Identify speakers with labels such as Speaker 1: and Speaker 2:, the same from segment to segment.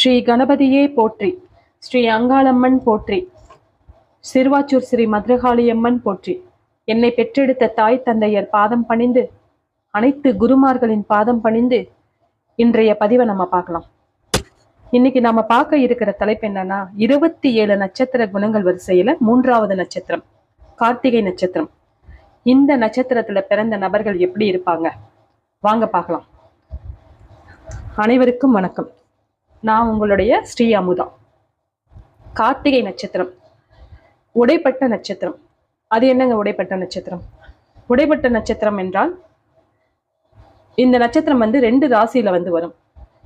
Speaker 1: ஸ்ரீ கணபதியே போற்றி. ஸ்ரீ அங்காளம்மன் போற்றி. சிறுவாச்சூர் ஸ்ரீ மதுரகாளியம்மன் போற்றி. என்னை பெற்றெடுத்த தாய் தந்தையர் பாதம் பணிந்து அனைத்து குருமார்களின் பாதம் பணிந்து இன்றைய பதிவை நம்ம பார்க்கலாம். இன்னைக்கு நாம பார்க்க இருக்கிற தலைப்பு என்னன்னா இருபத்தி ஏழு நட்சத்திர குணங்கள் வரிசையில மூன்றாவது நட்சத்திரம் கார்த்திகை நட்சத்திரம். இந்த நட்சத்திரத்துல பிறந்த நபர்கள் எப்படி இருப்பாங்க? வாங்க பார்க்கலாம். அனைவருக்கும் வணக்கம். நான் உங்களுடைய ஸ்ரீ அமுதா. கார்த்திகை நட்சத்திரம். உடைப்பட்ட நட்சத்திரம். அது என்னங்க உடைப்பட்ட நட்சத்திரம்? உடைப்பட்ட நட்சத்திரம் என்றால் இந்த நட்சத்திரம் வந்து ரெண்டு ராசியில் வந்து வரும்.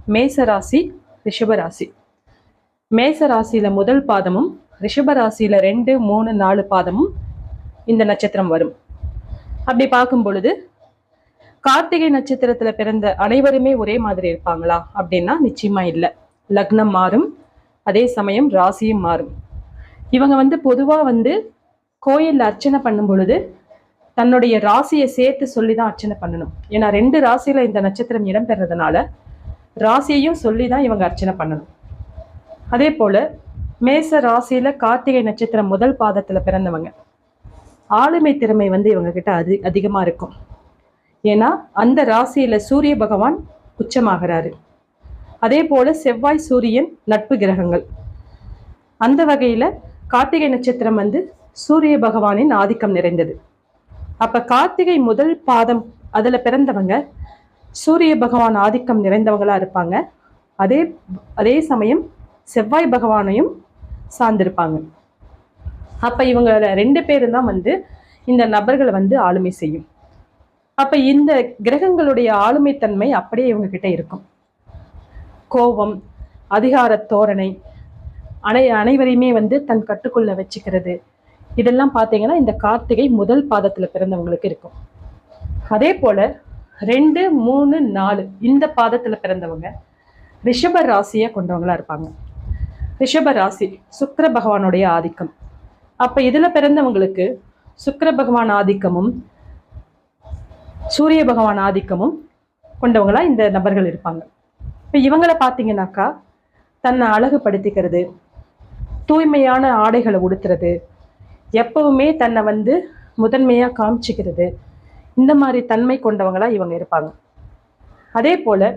Speaker 1: மேச ராசி ரிஷப ராசி. மேச ராசியில் முதல் பாதமும் ரிஷப ராசியில் ரெண்டு மூணு நாலு பாதமும் இந்த நட்சத்திரம் வரும். அப்படி பார்க்கும் பொழுது கார்த்திகை நட்சத்திரத்தில் பிறந்த அனைவருமே ஒரே மாதிரி இருப்பாங்களா? அப்படின்னா நிச்சயமா இல்லை. லக்னம் மாறும் அதே சமயம் ராசியும் மாறும். இவங்க வந்து பொதுவாக வந்து கோயிலில் அர்ச்சனை பண்ணும் பொழுது தன்னுடைய ராசியை சேர்த்து சொல்லி தான் அர்ச்சனை பண்ணணும். ஏன்னா ரெண்டு ராசியில் இந்த நட்சத்திரம் இடம்பெறதுனால ராசியையும் சொல்லி தான் இவங்க அர்ச்சனை பண்ணணும். அதே போல் மேச ராசியில கார்த்திகை நட்சத்திரம் முதல் பாதத்தில் பிறந்தவங்க. ஆளுமை திறமை வந்து இவங்கக்கிட்ட அதி அதிகமாக இருக்கும். ஏன்னா அந்த ராசியில் சூரிய பகவான் உச்சமாகிறாரு. அதே போல செவ்வாய் சூரியன் நட்பு கிரகங்கள். அந்த வகையில் கார்த்திகை நட்சத்திரம் வந்து சூரிய பகவானின் ஆதிக்கம் நிறைந்தது. அப்போ கார்த்திகை முதல் பாதம் அதில் பிறந்தவங்க சூரிய பகவான் ஆதிக்கம் நிறைந்தவங்களா இருப்பாங்க. அதே அதே சமயம் செவ்வாய் பகவானையும் சார்ந்திருப்பாங்க. அப்போ இவங்க ரெண்டு பேரும் தான் வந்து இந்த நபர்களை வந்து ஆளுமை செய்யும். அப்போ இந்த கிரகங்களுடைய ஆளுமை தன்மை அப்படியே இவங்க கிட்ட இருக்கும். கோபம் அதிகார தோரணை அனை அனைவரையுமே வந்து தன் கட்டுக்குள்ள வச்சுக்கிறது. இதெல்லாம் பார்த்தீங்கன்னா இந்த கார்த்திகை முதல் பாதத்தில் பிறந்தவங்களுக்கு இருக்கும். அதே போல ரெண்டு மூணு நாலு இந்த பாதத்தில் பிறந்தவங்க ரிஷப ராசியை கொண்டவங்களா இருப்பாங்க. ரிஷப ராசி சுக்கர பகவானுடைய ஆதிக்கம். அப்போ இதில் பிறந்தவங்களுக்கு சுக்கர பகவான் ஆதிக்கமும் சூரிய பகவான் ஆதிக்கமும் கொண்டவங்களா இந்த நபர்கள் இருப்பாங்க. இப்போ இவங்களை பார்த்தீங்கன்னாக்கா தன்னை அழகுபடுத்திக்கிறது தூய்மையான ஆடைகளை உடுத்துறது எப்பவுமே தன்னை வந்து முதன்மையாக காமிச்சிக்கிறது. இந்த மாதிரி தன்மை கொண்டவங்களாக இவங்க இருப்பாங்க. அதே போல்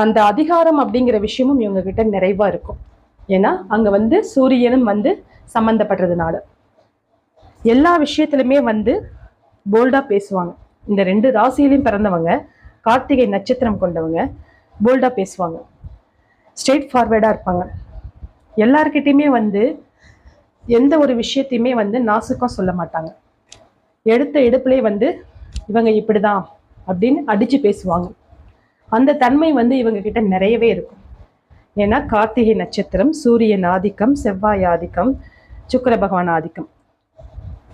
Speaker 1: அந்த அதிகாரம் அப்படிங்கிற விஷயமும் இவங்க கிட்ட இருக்கும். ஏன்னா அங்கே வந்து சூரியனும் வந்து சம்மந்தப்படுறதுனால எல்லா விஷயத்துலையுமே வந்து போல்டாக பேசுவாங்க. இந்த ரெண்டு ராசியிலையும் பிறந்தவங்க கார்த்திகை நட்சத்திரம் கொண்டவங்க போல்டாக பேசுவாங்க. ஸ்ட்ரெயிட் ஃபார்வேர்டாக இருப்பாங்க. எல்லார்கிட்டயுமே வந்து எந்த ஒரு விஷயத்தையுமே வந்து நாசுக்கம் சொல்ல மாட்டாங்க. எடுத்த எடுப்புலேயே வந்து இவங்க இப்படிதான் அப்படின்னு அடித்து பேசுவாங்க. அந்த தன்மை வந்து இவங்க கிட்ட நிறையவே இருக்கும். ஏன்னா கார்த்திகை நட்சத்திரம் சூரியன் ஆதிக்கம் செவ்வாய் ஆதிக்கம் சுக்கிர பகவான் ஆதிக்கம்.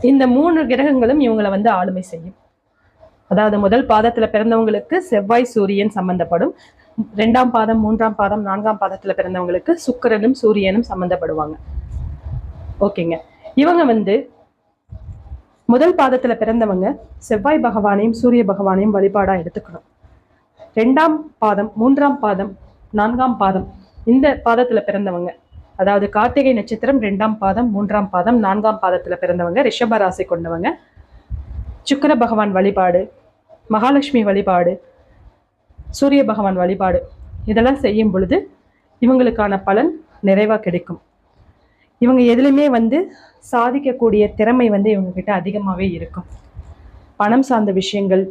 Speaker 1: இந்த மூணு கிரகங்களும் இவங்களை வந்து ஆளுமை செய்யும். அதாவது முதல் பாதத்துல பிறந்தவங்களுக்கு செவ்வாய் சூரியன் சம்பந்தப்படும். ரெண்டாம் பாதம் மூன்றாம் பாதம் நான்காம் பாதத்துல பிறந்தவங்களுக்கு சுக்கிரனும் சூரியனும் சம்பந்தப்படுவாங்க. ஓகேங்க. இவங்க வந்து முதல் பாதத்துல பிறந்தவங்க செவ்வாய் பகவானையும் சூரிய பகவானையும் வழிபாடா எடுத்துக்கணும். ரெண்டாம் பாதம் மூன்றாம் பாதம் நான்காம் பாதம் இந்த பாதத்துல பிறந்தவங்க. அதாவது கார்த்திகை நட்சத்திரம் ரெண்டாம் பாதம் மூன்றாம் பாதம் நான்காம் பாதத்துல பிறந்தவங்க ரிஷபராசி கொண்டவங்க. சுக்கிர பகவான் வழிபாடு மகாலட்சுமி வழிபாடு சூரிய பகவான் வழிபாடு இதெல்லாம் செய்யும் பொழுது இவங்களுக்கான பலன் நிறைவாக கிடைக்கும். இவங்க எதுலையுமே வந்து சாதிக்கக்கூடிய திறமை வந்து இவங்கக்கிட்ட அதிகமாகவே இருக்கும். பணம் சார்ந்த விஷயங்கள்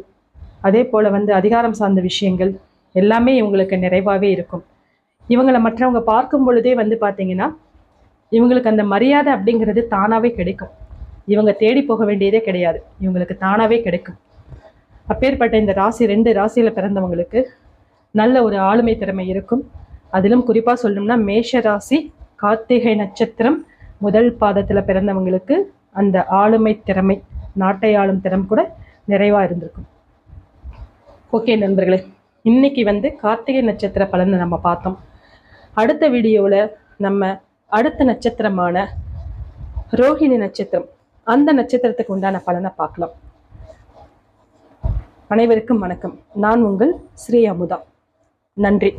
Speaker 1: அதே போல் வந்து அதிகாரம் சார்ந்த விஷயங்கள் எல்லாமே இவங்களுக்கு நிறைவாகவே இருக்கும். இவங்களை மற்றவங்க பார்க்கும் பொழுதே வந்து பார்த்திங்கன்னா இவங்களுக்கு அந்த மரியாதை அப்படிங்கிறது தானாகவே கிடைக்கும். இவங்க தேடி போக வேண்டியதே கிடையாது. இவங்களுக்கு தானாகவே கிடைக்கும். அப்பேற்பட்ட இந்த ராசி ரெண்டு ராசியில் பிறந்தவங்களுக்கு நல்ல ஒரு ஆளுமை திறமை இருக்கும். அதிலும் குறிப்பாக சொல்லணும்னா மேஷ ராசி கார்த்திகை நட்சத்திரம் முதல் பாதத்தில் பிறந்தவங்களுக்கு அந்த ஆளுமை திறமை நாட்டை ஆளும் திறம் கூட நிறைவாக இருந்திருக்கும். ஓகே நண்பர்களே இன்னைக்கு வந்து கார்த்திகை நட்சத்திர பலனை நம்ம பார்த்தோம். அடுத்த வீடியோவில் நம்ம அடுத்த நட்சத்திரமான ரோஹிணி நட்சத்திரம் அந்த நட்சத்திரத்துக்கு உண்டான பலனை பார்க்கலாம். அனைவருக்கும் வணக்கம். நான் உங்கள் ஸ்ரீ அமுதா. நன்றி.